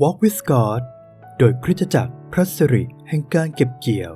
Walk with God โดยคริสตจักรพระสิริแห่งการเก็บเกี่ยว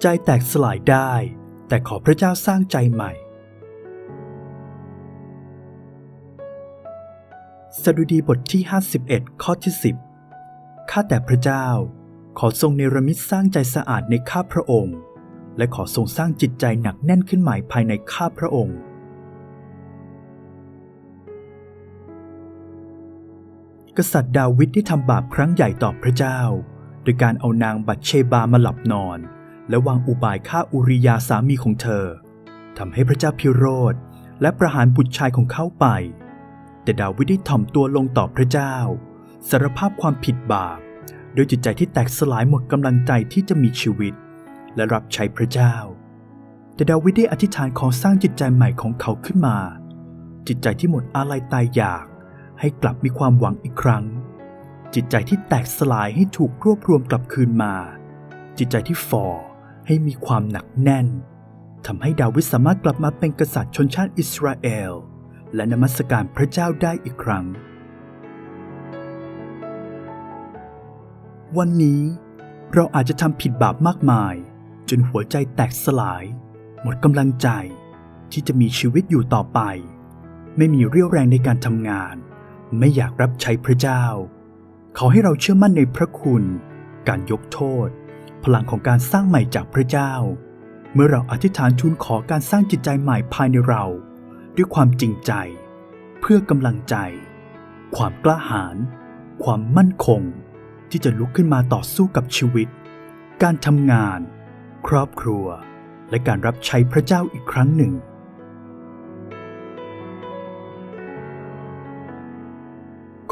ใจแตกสลายได้ แต่ขอพระเจ้าสร้างใจใหม่ สดุดีบทที่ 51 ข้อที่ 10 ข้าแต่พระเจ้า ขอทรงเนรมิตสร้างใจสะอาดในข้าพระองค์ และขอทรงสร้างจิตใจหนักแน่นขึ้นใหม่ภายในข้าพระองค์ กษัตริย์ดาวิดได้ทำบาปครั้งใหญ่ต่อพระเจ้า โดยการเอานางบัตเชบามาหลับนอน และวางอุบายฆ่าอุริยาสามีของเธอทำให้พระเจ้าพิโรธและประหารบุตรชายของเขาไป แต่ดาวิดได้ถ่อมตัวลงต่อพระเจ้า สารภาพความผิดบาปโดยจิตใจที่แตกสลายหมดกำลังใจที่จะมีชีวิต และรับใช้พระเจ้า แต่ดาวิดได้อธิษฐานขอสร้างจิตใจใหม่ของเขาขึ้นมา จิตใจที่หมดอาลัยตายอยาก ให้กลับมีความหวังอีกครั้ง จิตใจที่แตกสลายให้ถูกรวบรวมกลับคืนมา จิตใจที่ฝ่อให้มีความหนักแน่นทำให้ดาวิดสามารถกลับมาเป็นกษัตริย์ชนชาติอิสราเอล และนมัสการพระเจ้าได้อีกครั้ง วันนี้เราอาจจะทำผิดบาปมากมาย จนหัวใจแตกสลาย หมดกำลังใจที่จะมีชีวิตอยู่ต่อไป ไม่มีเรี่ยวแรงในการทำงาน ไม่อยากรับใช้พระเจ้าขอให้เราเชื่อมั่นในพระคุณ การยกโทษ พลังของการสร้างใหม่จากพระเจ้า เมื่อเราอธิษฐานทูลขอการสร้างจิตใจใหม่ภายในเรา ด้วยความจริงใจ เพื่อกำลังใจ ความกล้าหาญความมั่นคง ที่จะลุกขึ้นมาต่อสู้กับชีวิต การทำงาน ครอบครัว และการรับใช้พระเจ้าอีกครั้งหนึ่ง